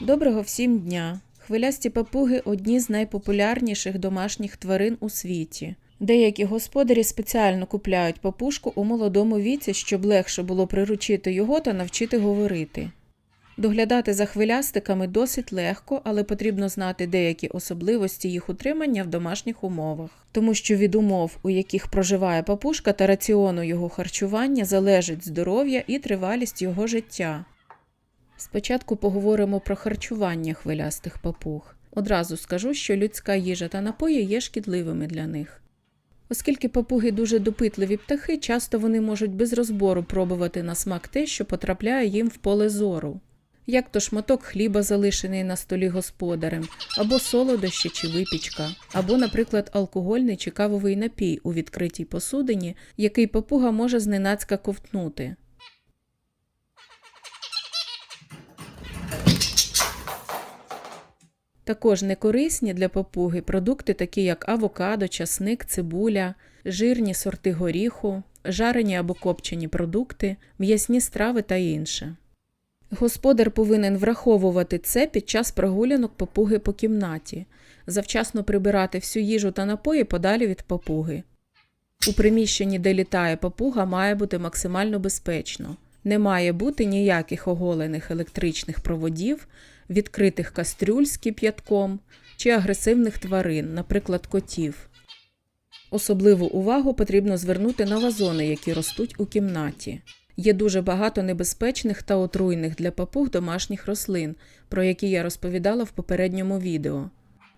Доброго всім дня! Хвилясті папуги одні з найпопулярніших домашніх тварин у світі. Деякі господарі спеціально купляють папушку у молодому віці, щоб легше було приручити його та навчити говорити. Доглядати за хвилястиками досить легко, але потрібно знати деякі особливості їх утримання в домашніх умовах, тому що від умов, у яких проживає папушка та раціону його харчування, залежить здоров'я і тривалість його життя. Спочатку поговоримо про харчування хвилястих папуг. Одразу скажу, що людська їжа та напої є шкідливими для них. Оскільки папуги дуже допитливі птахи, часто вони можуть без розбору пробувати на смак те, що потрапляє їм в поле зору. Як то шматок хліба, залишений на столі господарем, або солодощі чи випічка, або, наприклад, алкогольний чи кавовий напій у відкритій посудині, який папуга може зненацька ковтнути. Також некорисні для папуги продукти, такі як авокадо, часник, цибуля, жирні сорти горіху, жарені або копчені продукти, м'ясні страви та інше. Господар повинен враховувати це під час прогулянок папуги по кімнаті, завчасно прибирати всю їжу та напої подалі від папуги. У приміщенні, де літає папуга, має бути максимально безпечно. Не має бути ніяких оголених електричних проводів, відкритих кастрюль з кип'ятком чи агресивних тварин, наприклад, котів. Особливу увагу потрібно звернути на вазони, які ростуть у кімнаті. Є дуже багато небезпечних та отруйних для папуг домашніх рослин, про які я розповідала в попередньому відео.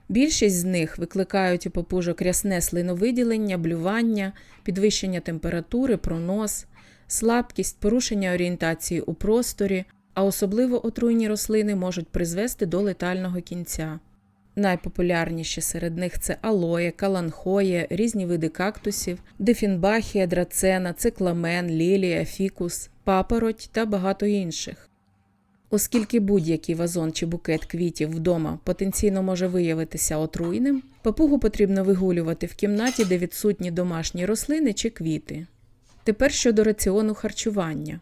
Більшість з них викликають у папужок рясне слиновиділення, блювання, підвищення температури, пронос, слабкість, порушення орієнтації у просторі, а особливо отруйні рослини можуть призвести до летального кінця. Найпопулярніші серед них це алоє, каланхоє, різні види кактусів, дифінбахія, драцена, цикламен, лілія, фікус, папороть та багато інших. Оскільки будь-який вазон чи букет квітів вдома потенційно може виявитися отруйним, папугу потрібно вигулювати в кімнаті, де відсутні домашні рослини чи квіти. Тепер щодо раціону харчування.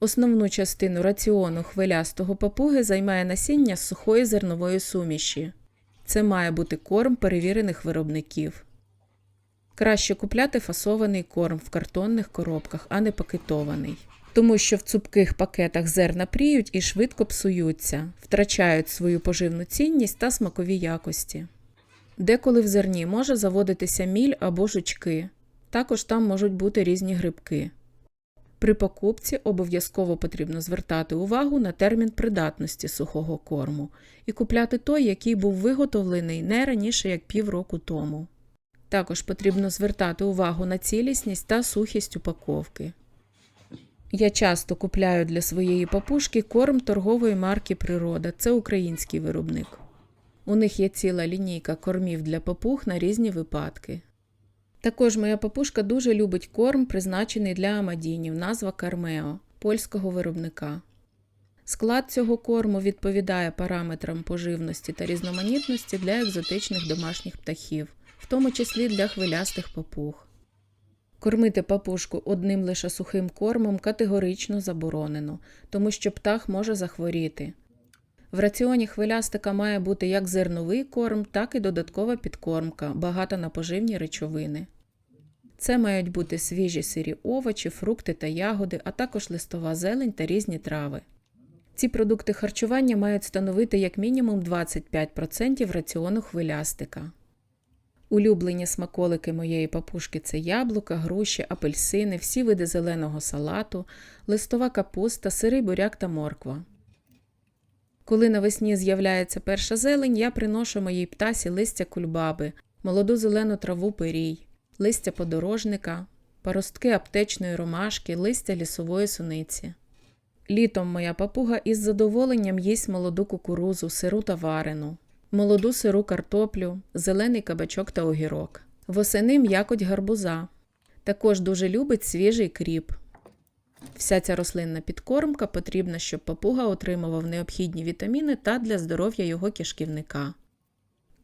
Основну частину раціону хвилястого папуги займає насіння з сухої зернової суміші. Це має бути корм перевірених виробників. Краще купляти фасований корм в картонних коробках, а не пакетований. Тому що в цупких пакетах зерна пріють і швидко псуються, втрачають свою поживну цінність та смакові якості. Деколи в зерні може заводитися міль або жучки, також там можуть бути різні грибки. При покупці обов'язково потрібно звертати увагу на термін придатності сухого корму і купляти той, який був виготовлений не раніше як півроку тому. Також потрібно звертати увагу на цілісність та сухість упаковки. Я часто купляю для своєї папушки корм торгової марки Природа. Це український виробник. У них є ціла лінійка кормів для папуг на різні випадки. Також моя папушка дуже любить корм, призначений для амадінів, назва Кармео, польського виробника. Склад цього корму відповідає параметрам поживності та різноманітності для екзотичних домашніх птахів, в тому числі для хвилястих папуг. Кормити папушку одним лише сухим кормом категорично заборонено, тому що птах може захворіти. В раціоні хвилястика має бути як зерновий корм, так і додаткова підкормка, багата на поживні речовини. Це мають бути свіжі сирі овочі, фрукти та ягоди, а також листова зелень та різні трави. Ці продукти харчування мають становити як мінімум 25% раціону хвилястика. Улюблені смаколики моєї папушки це яблука, груші, апельсини, всі види зеленого салату, листова капуста, сирий буряк та морква. Коли навесні з'являється перша зелень, я приношу моїй птасі листя кульбаби, молоду зелену траву пирій, листя подорожника, паростки аптечної ромашки, листя лісової суниці. Літом моя папуга із задоволенням їсть молоду кукурузу, сиру та варену, молоду сиру картоплю, зелений кабачок та огірок. Восени м'якоть гарбуза. Також дуже любить свіжий кріп. Вся ця рослинна підкормка потрібна, щоб папуга отримував необхідні вітаміни та для здоров'я його кишківника.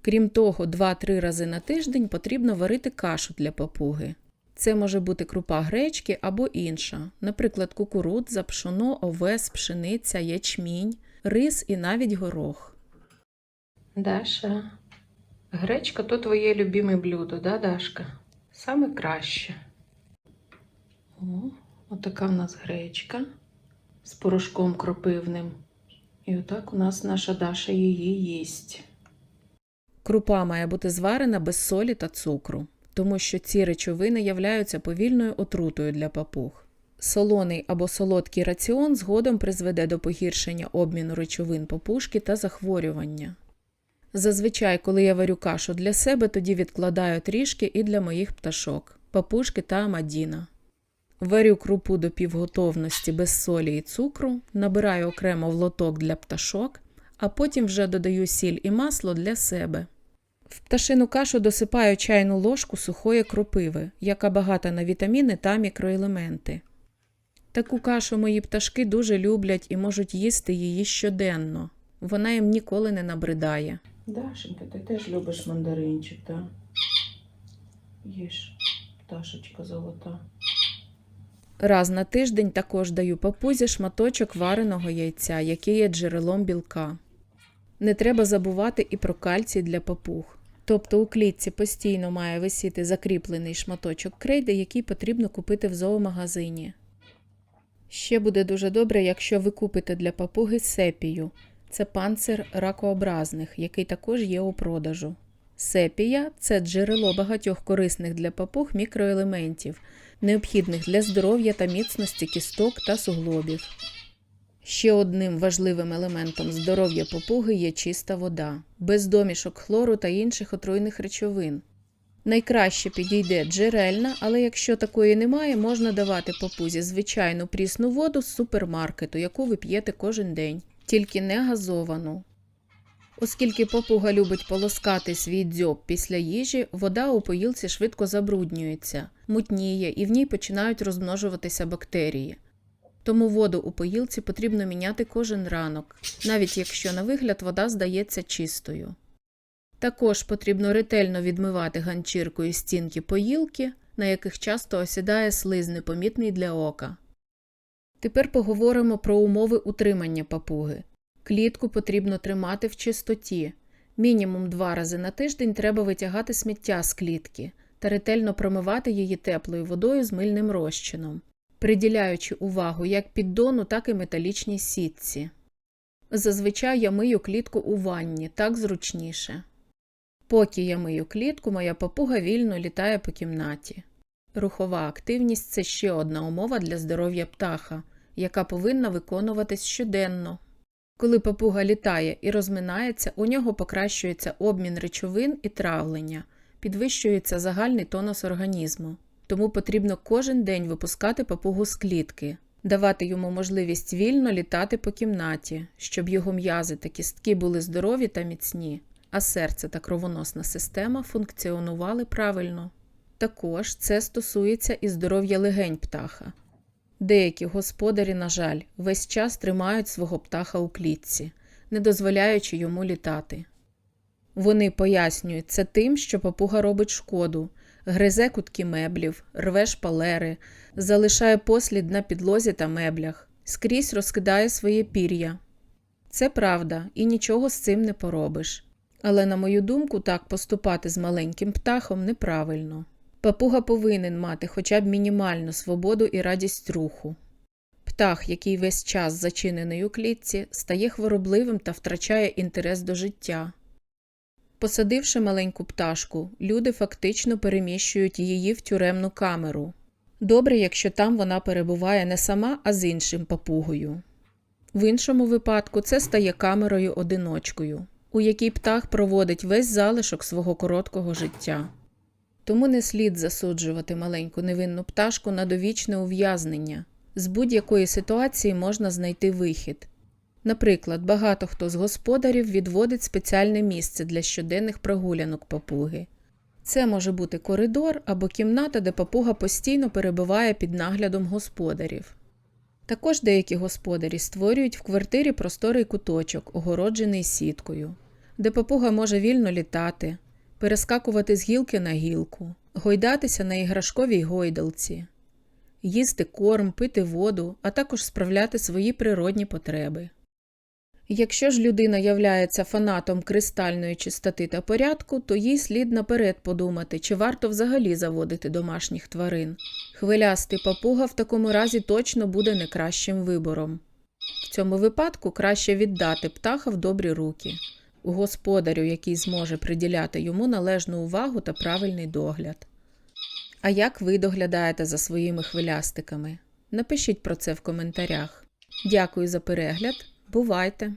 Крім того, 2-3 рази на тиждень потрібно варити кашу для папуги. Це може бути крупа гречки або інша, наприклад, кукурудза, пшоно, овес, пшениця, ячмінь, рис і навіть горох. Даша, гречка то твоє любиме блюдо, да, Дашка? Саме краще. О, отака в нас гречка з порошком кропивним. І отак у нас наша Даша її їсть. Крупа має бути зварена без солі та цукру, тому що ці речовини являються повільною отрутою для папуг. Солоний або солодкий раціон згодом призведе до погіршення обміну речовин папушки та захворювання. Зазвичай, коли я варю кашу для себе, тоді відкладаю трішки і для моїх пташок папушки та амадіна. Варю крупу до півготовності без солі і цукру, набираю окремо в лоток для пташок, а потім вже додаю сіль і масло для себе. В пташину кашу досипаю чайну ложку сухої кропиви, яка багата на вітаміни та мікроелементи. Таку кашу мої пташки дуже люблять і можуть їсти її щоденно. Вона їм ніколи не набридає. Дашенька, ти теж любиш мандаринчик, так? Їж, пташечка золота. Раз на тиждень також даю папузі шматочок вареного яйця, який є джерелом білка. Не треба забувати і про кальцій для папуг. Тобто у клітці постійно має висіти закріплений шматочок крейди, який потрібно купити в зоомагазині. Ще буде дуже добре, якщо ви купите для папуги сепію. Це панцир ракообразних, який також є у продажу. Сепія це джерело багатьох корисних для папуг мікроелементів, необхідних для здоров'я та міцності кісток та суглобів. Ще одним важливим елементом здоров'я папуги є чиста вода, без домішок хлору та інших отруйних речовин. Найкраще підійде джерельна, але якщо такої немає, можна давати папузі звичайну прісну воду з супермаркету, яку ви п'єте кожен день, тільки не газовану. Оскільки папуга любить полоскати свій дзьоб після їжі, вода у поїлці швидко забруднюється, мутніє і в ній починають розмножуватися бактерії. Тому воду у поїлці потрібно міняти кожен ранок, навіть якщо на вигляд вода здається чистою. Також потрібно ретельно відмивати ганчіркою стінки поїлки, на яких часто осідає слиз непомітний для ока. Тепер поговоримо про умови утримання папуги. Клітку потрібно тримати в чистоті. Мінімум два рази на тиждень треба витягати сміття з клітки та ретельно промивати її теплою водою з мильним розчином, приділяючи увагу як піддону, так і металічній сітці. Зазвичай я мию клітку у ванні, так зручніше. Поки я мию клітку, моя папуга вільно літає по кімнаті. Рухова активність це ще одна умова для здоров'я птаха, яка повинна виконуватись щоденно. Коли папуга літає і розминається, у нього покращується обмін речовин і травлення, підвищується загальний тонус організму. Тому потрібно кожен день випускати папугу з клітки, давати йому можливість вільно літати по кімнаті, щоб його м'язи та кістки були здорові та міцні, а серце та кровоносна система функціонували правильно. Також це стосується і здоров'я легень птаха. Деякі господарі, на жаль, весь час тримають свого птаха у клітці, не дозволяючи йому літати. Вони пояснюють це тим, що папуга робить шкоду, гризе кутки меблів, рве шпалери, залишає послід на підлозі та меблях, скрізь розкидає своє пір'я. Це правда, і нічого з цим не поробиш. Але, на мою думку, так поступати з маленьким птахом неправильно. Папуга повинен мати хоча б мінімальну свободу і радість руху. Птах, який весь час зачинений у клітці, стає хворобливим та втрачає інтерес до життя. Посадивши маленьку пташку, люди фактично переміщують її в тюремну камеру. Добре, якщо там вона перебуває не сама, а з іншим папугою. В іншому випадку це стає камерою одиночкою, у якій птах проводить весь залишок свого короткого життя. Тому не слід засуджувати маленьку невинну пташку на довічне ув'язнення. З будь-якої ситуації можна знайти вихід. Наприклад, багато хто з господарів відводить спеціальне місце для щоденних прогулянок папуги. Це може бути коридор або кімната, де папуга постійно перебуває під наглядом господарів. Також деякі господарі створюють в квартирі просторий куточок, огороджений сіткою, де папуга може вільно літати, перескакувати з гілки на гілку, гойдатися на іграшковій гойдалці, їсти корм, пити воду, а також справляти свої природні потреби. Якщо ж людина являється фанатом кристальної чистоти та порядку, то їй слід наперед подумати, чи варто взагалі заводити домашніх тварин. Хвилястий папуга в такому разі точно буде не кращим вибором. В цьому випадку краще віддати птаха в добрі руки, господарю, який зможе приділяти йому належну увагу та правильний догляд. А як ви доглядаєте за своїми хвилястиками? Напишіть про це в коментарях. Дякую за перегляд. Бувайте!